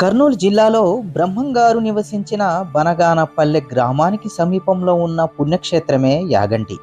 కర్నూలు జిల్లాలో బ్రహ్మంగారు నివసించిన బనగానపల్లె గ్రామానికి సమీపంలో ఉన్న పుణ్యక్షేత్రమే యాగంటి.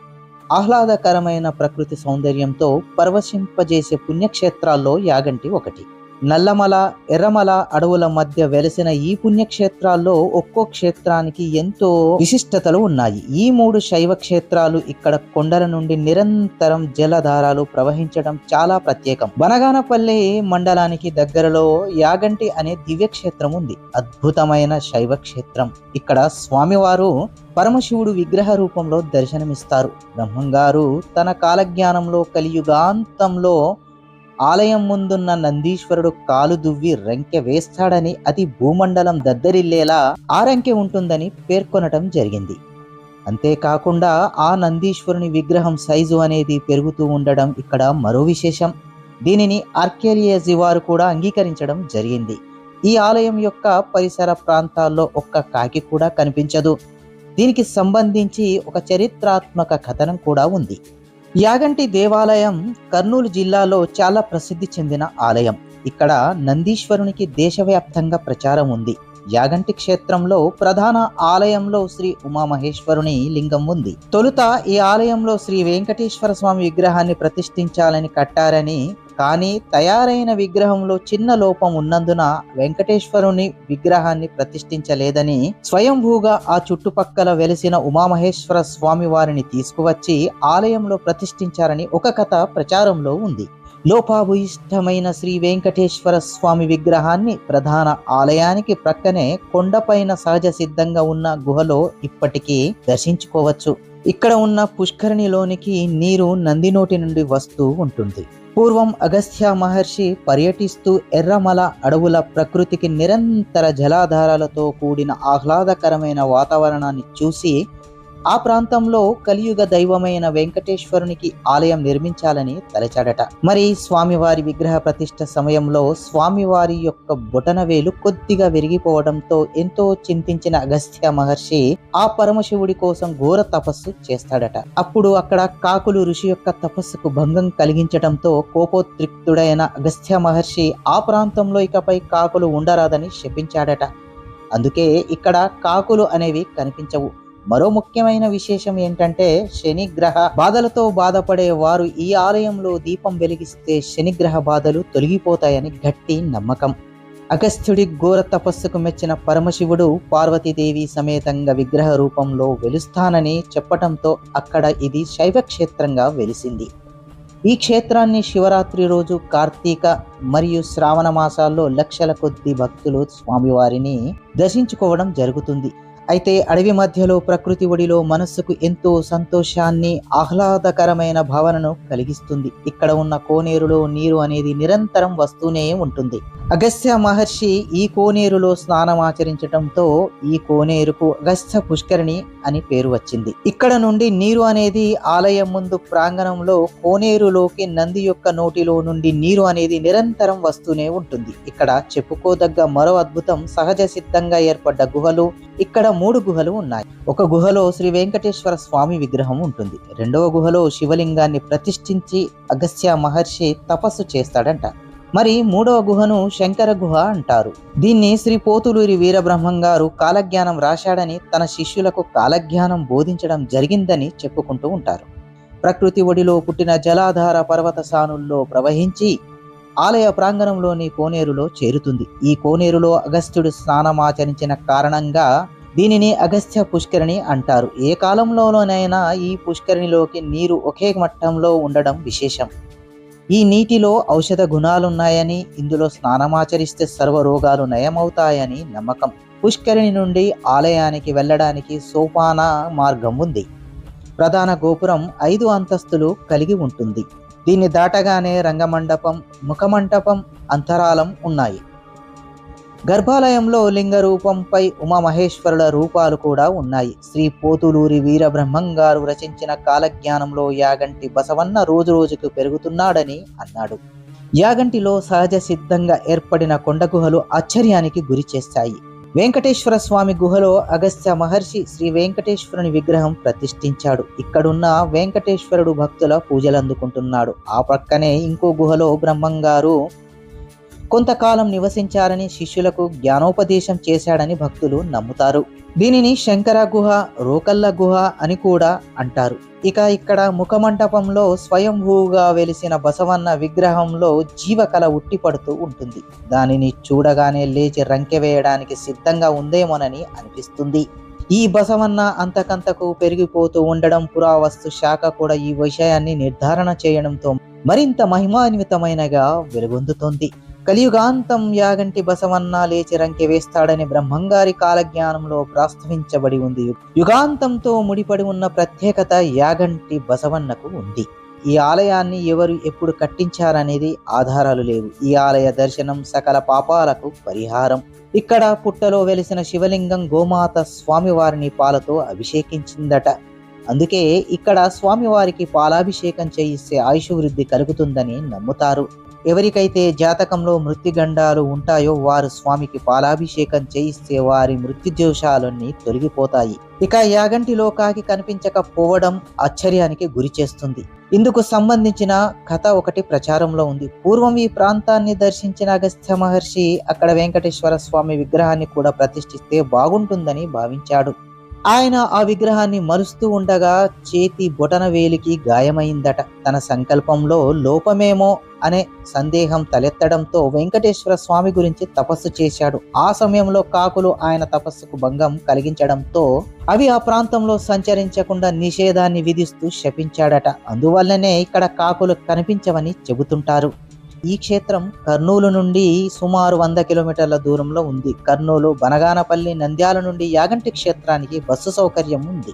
ఆహ్లాదకరమైన ప్రకృతి సౌందర్యంతో పరవశింపజేసే పుణ్యక్షేత్రాల్లో యాగంటి ఒకటి. నల్లమల ఎర్రమల అడవుల మధ్య వెలసిన ఈ పుణ్యక్షేత్రాల్లో ఒక్కో క్షేత్రానికి ఎంతో విశిష్టతలు ఉన్నాయి. ఈ మూడు శైవ క్షేత్రాలు ఇక్కడ కొండల నుండి నిరంతరం జలధారాలు ప్రవహించడం చాలా ప్రత్యేకం. బనగానపల్లి మండలానికి దగ్గరలో యాగంటి అనే దివ్యక్షేత్రం ఉంది. అద్భుతమైన శైవ క్షేత్రం ఇక్కడ స్వామివారు పరమశివుడు విగ్రహ రూపంలో దర్శనమిస్తారు. బ్రహ్మంగారు తన కాలజ్ఞానంలో కలియుగాంతంలో ఆలయం ముందున్న నందీశ్వరుడు కాలు దువ్వి రెంకె వేస్తాడని అది భూమండలం దద్దరిల్లేలా ఆ ఉంటుందని పేర్కొనటం జరిగింది. అంతేకాకుండా ఆ నందీశ్వరుని విగ్రహం సైజు అనేది పెరుగుతూ ఉండడం ఇక్కడ మరో విశేషం. దీనిని ఆర్కేలియజీ వారు కూడా అంగీకరించడం జరిగింది. ఈ ఆలయం యొక్క పరిసర ప్రాంతాల్లో ఒక్క కాకి కూడా కనిపించదు. దీనికి సంబంధించి ఒక చరిత్రాత్మక కథనం కూడా ఉంది. యాగంటి దేవాలయం కర్నూలు జిల్లాలో చాలా ప్రసిద్ధి చెందిన ఆలయం. ఇక్కడ నందీశ్వరునికి దేశవ్యాప్తంగా ప్రచారం ఉంది. యాగంటి క్షేత్రంలో ప్రధాన ఆలయంలో శ్రీ ఉమామహేశ్వరుని లింగం ఉంది. తొలుత ఈ ఆలయంలో శ్రీ వెంకటేశ్వర స్వామి విగ్రహాన్ని ప్రతిష్ఠించాలని కట్టారని కానీ తయారైన విగ్రహంలో చిన్న లోపం ఉన్నందున వెంకటేశ్వరుని విగ్రహాన్ని ప్రతిష్ఠించలేదని స్వయంభూగా ఆ చుట్టుపక్కల వెలిసిన ఉమామహేశ్వర స్వామి వారిని తీసుకువచ్చి ఆలయంలో ప్రతిష్ఠించారని ఒక కథ ప్రచారంలో ఉంది. లోపాభూయిష్టమైన శ్రీ వెంకటేశ్వర స్వామి విగ్రహాన్ని ప్రధాన ఆలయానికి ప్రక్కనే కొండపైన సహజ సిద్ధంగా ఉన్న గుహలో ఇప్పటికీ దర్శించుకోవచ్చు. ఇక్కడ ఉన్న పుష్కరిణిలోనికి నీరు నందినోటి నుండి వస్తూ ఉంటుంది. పూర్వం అగస్త్య మహర్షి పర్యటిస్తూ ఎర్రమల అడవుల ప్రకృతికి నిరంతర జలాధారాలతో కూడిన ఆహ్లాదకరమైన వాతావరణాన్ని చూసి ఆ ప్రాంతంలో కలియుగ దైవమైన వెంకటేశ్వరునికి ఆలయం నిర్మించాలని తలచాడట. మరి స్వామివారి విగ్రహ ప్రతిష్ఠ సమయంలో స్వామివారి యొక్క బొటనవేలు కొద్దిగా విరిగిపోవడంతో ఎంతో చింతించిన అగస్త్య మహర్షి ఆ పరమశివుడి కోసం ఘోర తపస్సు చేస్తాడట. అప్పుడు అక్కడ కాకులు ఋషి యొక్క తపస్సుకు భంగం కలిగించడంతో కోపోద్రిక్తుడైన అగస్త్య మహర్షి ఆ ప్రాంతంలో ఇకపై కాకులు ఉండరాదని శపించాడట. అందుకే ఇక్కడ కాకులు అనేవి కనిపించవు. మరో ముఖ్యమైన విశేషం ఏంటంటే శనిగ్రహ బాధలతో బాధపడే వారు ఈ ఆలయంలో దీపం వెలిగిస్తే శనిగ్రహ బాధలు తొలగిపోతాయని గట్టి నమ్మకం. అగస్త్యుడి ఘోర తపస్సుకు మెచ్చిన పరమశివుడు పార్వతీదేవి సమేతంగా విగ్రహ రూపంలో వెలుస్తానని చెప్పటంతో అక్కడ ఇది శైవ క్షేత్రంగా వెలిసింది. ఈ క్షేత్రాన్ని శివరాత్రి రోజు కార్తీక మరియు శ్రావణ మాసాల్లో లక్షల కొద్ది భక్తులు స్వామివారిని దర్శించుకోవడం జరుగుతుంది. అయితే అడవి మధ్యలో ప్రకృతి ఒడిలో మనస్సుకు ఎంతో సంతోషాన్ని ఆహ్లాదకరమైన భావనను కలిగిస్తుంది. ఇక్కడ ఉన్న కోనేరులో నీరు అనేది నిరంతరం వస్తూనే ఉంటుంది. అగస్త్య మహర్షి ఈ కోనేరులో స్నానం ఆచరించటంతో ఈ కోనేరుకు అగస్త్య పుష్కరిణి అని పేరు వచ్చింది. ఇక్కడ నుండి నీరు అనేది ఆలయం ముందు ప్రాంగణంలో కోనేరులోకి నంది యొక్క నోటిలో నుండి నీరు అనేది నిరంతరం వస్తూనే ఉంటుంది. ఇక్కడ చెప్పుకోదగ్గ మరో అద్భుతం సహజ సిద్ధంగా ఏర్పడ్డ గుహలు ఇక్కడ మూడు గుహలు ఉన్నాయి. ఒక గుహలో శ్రీ వెంకటేశ్వర స్వామి విగ్రహం ఉంటుంది. రెండవ గుహలో శివలింగాన్ని ప్రతిష్ఠించి అగస్త్య మహర్షి తపస్సు చేస్తాడంట. మరి మూడవ గుహను శంకర గుహ అంటారు. దీన్ని శ్రీ పోతులూరి వీరబ్రహ్మం గారు కాలజ్ఞానం రాశాడని తన శిష్యులకు కాలజ్ఞానం బోధించడం జరిగిందని చెప్పుకుంటూ ఉంటారు. ప్రకృతి ఒడిలో పుట్టిన జలాధార పర్వత సానుల్లో ప్రవహించి ఆలయ ప్రాంగణంలోని కోనేరులో చేరుతుంది. ఈ కోనేరులో అగస్త్యుడు స్నానమాచరించిన కారణంగా దీనిని అగస్త్య పుష్కరిణి అంటారు. ఏ కాలంలోనైనా ఈ పుష్కరిణిలోకి నీరు ఒకే మట్టంలో ఉండడం విశేషం. ఈ నీటిలో ఔషధ గుణాలున్నాయని ఇందులో స్నానమాచరిస్తే సర్వ రోగాలు నయమవుతాయని నమ్మకం. పుష్కరిణి నుండి ఆలయానికి వెళ్ళడానికి సోపాన మార్గం ఉంది. ప్రధాన గోపురం ఐదు అంతస్తులు కలిగి ఉంటుంది. దీన్ని దాటగానే రంగమండపం ముఖమంటపం అంతరాలం ఉన్నాయి. గర్భాలయంలో లింగ రూపంపై ఉమామహేశ్వరుల రూపాలు కూడా ఉన్నాయి. శ్రీ పోతులూరి వీరబ్రహ్మం గారు రచించిన కాలజ్ఞానంలో యాగంటి బసవన్న రోజు రోజుకు పెరుగుతున్నాడని అన్నాడు. యాగంటిలో సహజ సిద్ధంగా ఏర్పడిన కొండ గుహలు ఆశ్చర్యానికి గురి చేస్తాయి వెంకటేశ్వర స్వామి గుహలో అగస్త్య మహర్షి శ్రీ వెంకటేశ్వరుని విగ్రహం ప్రతిష్ఠించాడు. ఇక్కడున్న వెంకటేశ్వరుడు భక్తుల పూజలు అందుకుంటున్నాడు ఆ పక్కనే ఇంకో గుహలో బ్రహ్మంగారు కొంతకాలం నివసించారని శిష్యులకు జ్ఞానోపదేశం చేశాడని భక్తులు నమ్ముతారు. దీనిని శంకర గుహ రోకల్ల గుహ అని కూడా అంటారు. ఇక ఇక్కడ ముఖమంటపంలో స్వయంభూగా వెలిసిన బసవన్న విగ్రహంలో జీవకళ ఉట్టిపడుతూ ఉంటుంది. దానిని చూడగానే లేచి రంకె వేయడానికి సిద్ధంగా ఉందేమోనని అనిపిస్తుంది. ఈ బసవన్న అంతకంతకు పెరిగిపోతూ ఉండడం పురావస్తు శాఖ కూడా ఈ విషయాన్ని నిర్ధారణ చేయడంతో మరింత మహిమాన్వితమైనగా వెలుగొందుతోంది. కలియుగాంతం యాగంటి బసవన్న లేచి రంకె వేస్తాడని బ్రహ్మంగారి కాలజ్ఞానంలో ప్రాస్తవించబడి ఉంది. యుగాంతంతో ముడిపడి ఉన్న ప్రత్యేకత యాగంటి బసవన్నకు ఉంది. ఈ ఆలయాన్ని ఎవరు ఎప్పుడు కట్టించారనేది ఆధారాలు లేవు. ఈ ఆలయ దర్శనం సకల పాపాలకు పరిహారం. ఇక్కడ పుట్టలో వెలిసిన శివలింగం గోమాత స్వామివారిని పాలతో అభిషేకించిందట. అందుకే ఇక్కడ స్వామివారికి పాలాభిషేకం చేయిస్తే ఆయుష్ వృద్ధి కలుగుతుందని నమ్ముతారు. ఎవరికైతే జాతకంలో మృత్యుగండాలు ఉంటాయో వారు స్వామికి పాలాభిషేకం చేయిస్తే వారి మృత్యుదోషాలన్నీ తొలగిపోతాయి. ఇక యాగంటి లోకాకి కనిపించకపోవడం ఆశ్చర్యానికి గురి చేస్తుంది. ఇందుకు సంబంధించిన కథ ఒకటి ప్రచారంలో ఉంది. పూర్వం ఈ ప్రాంతాన్ని దర్శించిన అగస్త్య మహర్షి అక్కడ వెంకటేశ్వర స్వామి విగ్రహాన్ని కూడా ప్రతిష్ఠిస్తే బాగుంటుందని భావించాడు. ఆయన ఆ విగ్రహాన్ని మరుస్తూ ఉండగా చేతి బొటన వేలికి గాయమైందట. తన సంకల్పంలో లోపమేమో అనే సందేహం తలెత్తడంతో వెంకటేశ్వర స్వామి గురించి తపస్సు చేశాడు. ఆ సమయంలో కాకులు ఆయన తపస్సుకు భంగం కలిగించడంతో అవి ఆ ప్రాంతంలో సంచరించకుండా నిషేధాన్ని విధిస్తూ శపించాడట. అందువల్లనే ఇక్కడ కాకులు కనిపించవని చెబుతుంటారు. ఈ క్షేత్రం కర్నూలు నుండి సుమారు వంద కిలోమీటర్ల దూరంలో ఉంది. కర్నూలు బనగానపల్లి నంద్యాల నుండి యాగంటి క్షేత్రానికి బస్సు సౌకర్యం ఉంది.